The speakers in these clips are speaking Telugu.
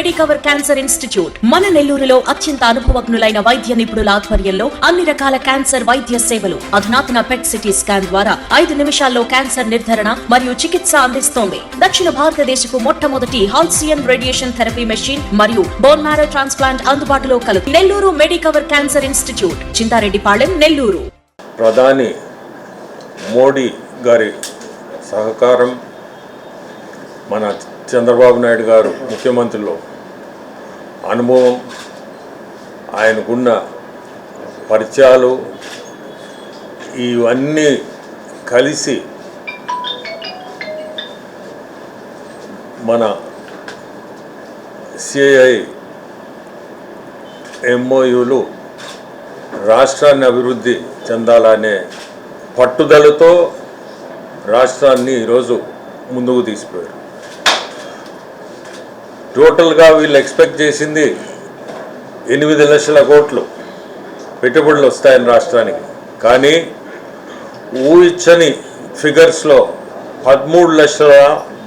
మెడికవర్ క్యాన్సర్ ఇన్స్టిట్యూట్ మన నెల్లూరులో అత్యంత అనుభవజ్ఞులైన వైద్య నిపుణుల ఆధ్వర్యంలో అన్ని రకాల క్యాన్సర్ వైద్య సేవలు అధునాతన పెట్ సిటీ స్కాన్ ద్వారా ఐదు నిమిషాల్లో క్యాన్సర్ నిర్ధారణ మరియు చికిత్స అందిస్తోంది. దక్షిణ భారతదేశపు మొట్టమొదటి హాల్సియన్ రేడియేషన్ థెరపీ మెషిన్ మరియు బోన్ మ్యారో ట్రాన్స్ప్లాంట్ అందుబాటులో కలదు Nellore Medicover cancer institute Chintareddypalem Nellore. ప్రధాని మోడీ గారి సహకారం మన చంద్రబాబు నాయుడు గారు ముఖ్యమంత్రిలో అనుభవం ఆయనకున్న పరిచయాలు ఇవన్నీ కలిసి మన సిఐ ఎంఓయులు రాష్ట్రాన్ని అభివృద్ధి చెందాలనే పట్టుదలతో రాష్ట్రాన్ని ఈరోజు ముందుకు తీసిపోయారు. టోటల్గా వీళ్ళు ఎక్స్పెక్ట్ చేసింది ఎనిమిది లక్షల కోట్లు పెట్టుబడులు వస్తాయని రాష్ట్రానికి. కానీ ఊహించని ఫిగర్స్లో పదమూడు లక్షల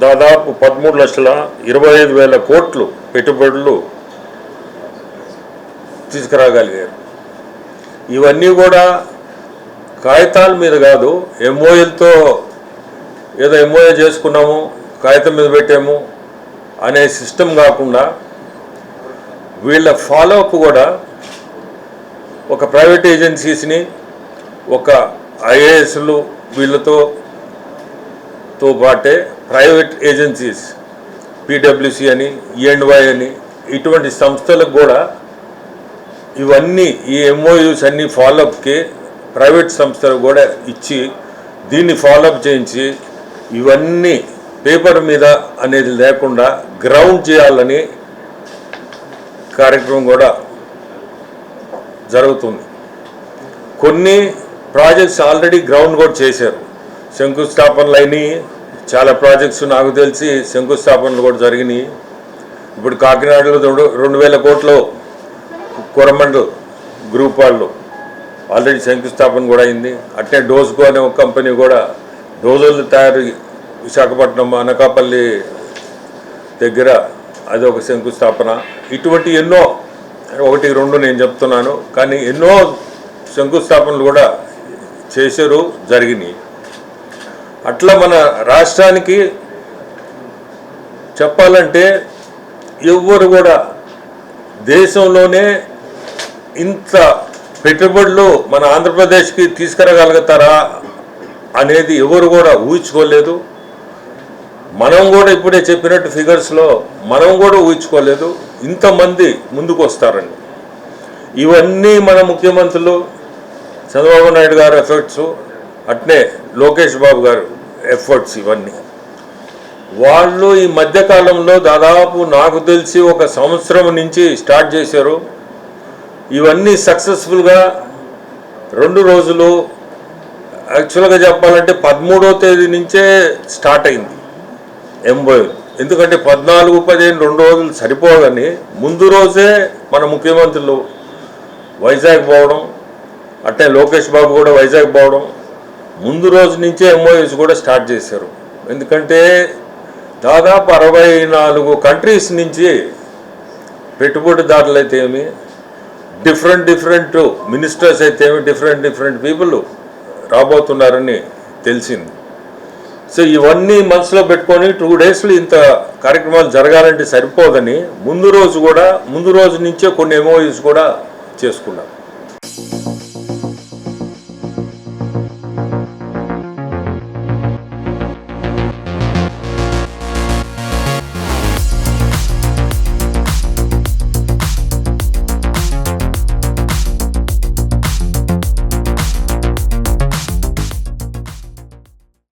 దాదాపు పదమూడు లక్షల ఇరవై ఐదు వేల కోట్లు పెట్టుబడులు తీసుకురాగలిగారు. ఇవన్నీ కూడా కాగితాల మీద కాదు ఎంఓఎల్తో ఏదో ఎంఓఏ చేసుకున్నాము కాగితం మీద పెట్టాము అనే సిస్టమ్ కాకుండా వీళ్ళ ఫాలోఅప్ కూడా ఒక ప్రైవేట్ ఏజెన్సీస్ని ఒక ఐఏఎస్లు వీళ్ళతో తో పాటే ప్రైవేట్ ఏజెన్సీస్ పీడబ్ల్యూసీ అని ఈఎండ్వై అని ఇటువంటి సంస్థలకు కూడా ఇవన్నీ ఈ ఎంఓయూస్ అన్ని ఫాలోఅప్కి ప్రైవేట్ సంస్థలు కూడా ఇచ్చి దీన్ని ఫాలోఅప్ చేయించి ఇవన్నీ పేపర్ మీద అనేది లేకుండా గ్రౌండ్ చేయాలని కార్యక్రమం కూడా జరుగుతుంది. కొన్ని ప్రాజెక్ట్స్ ఆల్రెడీ గ్రౌండ్ కూడా చేశారు. శంకుస్థాపనలు అయినాయి చాలా ప్రాజెక్ట్స్ నాకు తెలిసి శంకుస్థాపనలు కూడా జరిగినాయి. ఇప్పుడు కాకినాడలో రెండు రెండు వేల కోట్లు కొరమండల్ గ్రూప్ వాళ్ళు. ఆల్రెడీ శంకుస్థాపన కూడా అయింది. అట్నే డోస్కో అనే ఒక కంపెనీ కూడా డోజర్లు తయారు విశాఖపట్నం అనకాపల్లి దగ్గర అది ఒక శంకుస్థాపన. ఇటువంటి ఎన్నో ఒకటి రెండు నేను చెప్తున్నాను కానీ ఎన్నో శంకుస్థాపనలు కూడా చేశారు జరిగినాయి. అట్లా మన రాష్ట్రానికి చెప్పాలంటే ఎవ్వరు కూడా దేశంలోనే ఇంత పెట్టుబడులు మన ఆంధ్రప్రదేశ్కి తీసుకురాగలుగుతారా అనేది ఎవరు కూడా ఊహించుకోలేదు. మనం కూడా ఇప్పుడే చెప్పినట్టు ఫిగర్స్లో మనం కూడా ఊహించుకోలేదు. ఇంతమంది ముందుకు వస్తారండి ఇవన్నీ మన ముఖ్యమంత్రులు చంద్రబాబు నాయుడు గారు ఎఫర్ట్స్ అట్నే లోకేష్ బాబు గారు ఎఫర్ట్స్ ఇవన్నీ. వాళ్ళు ఈ మధ్యకాలంలో దాదాపు నాకు తెలిసి ఒక సంవత్సరం నుంచి స్టార్ట్ చేశారు. ఇవన్నీ సక్సెస్ఫుల్గా రెండు రోజులు యాక్చువల్గా చెప్పాలంటే పదమూడో తేదీ నుంచే స్టార్ట్ అయింది. ఎంబై ఎందుకంటే పద్నాలుగు పదిహేను రెండు రోజులు సరిపోదని ముందు రోజే మన ముఖ్యమంత్రులు వైజాగ్ పోవడం అట్టే లోకేష్ బాబు కూడా వైజాగ్ పోవడం ముందు రోజు నుంచే ఎంఓఎస్ కూడా స్టార్ట్ చేశారు. ఎందుకంటే దాదాపు అరవై నాలుగు కంట్రీస్ నుంచి పెట్టుబడిదారులు అయితే ఏమి డిఫరెంట్ డిఫరెంట్ మినిస్టర్స్ అయితే ఏమి డిఫరెంట్ డిఫరెంట్ పీపుల్ రాబోతున్నారని తెలిసింది. సో ఇవన్నీ మనసులో పెట్టుకొని టూ డేస్లో ఇంత కార్యక్రమాలు జరగాలంటే సరిపోదని ముందు రోజు కూడా ముందు రోజు నుంచే కొన్ని ఎంఓయూస్ కూడా చేసుకున్నాం.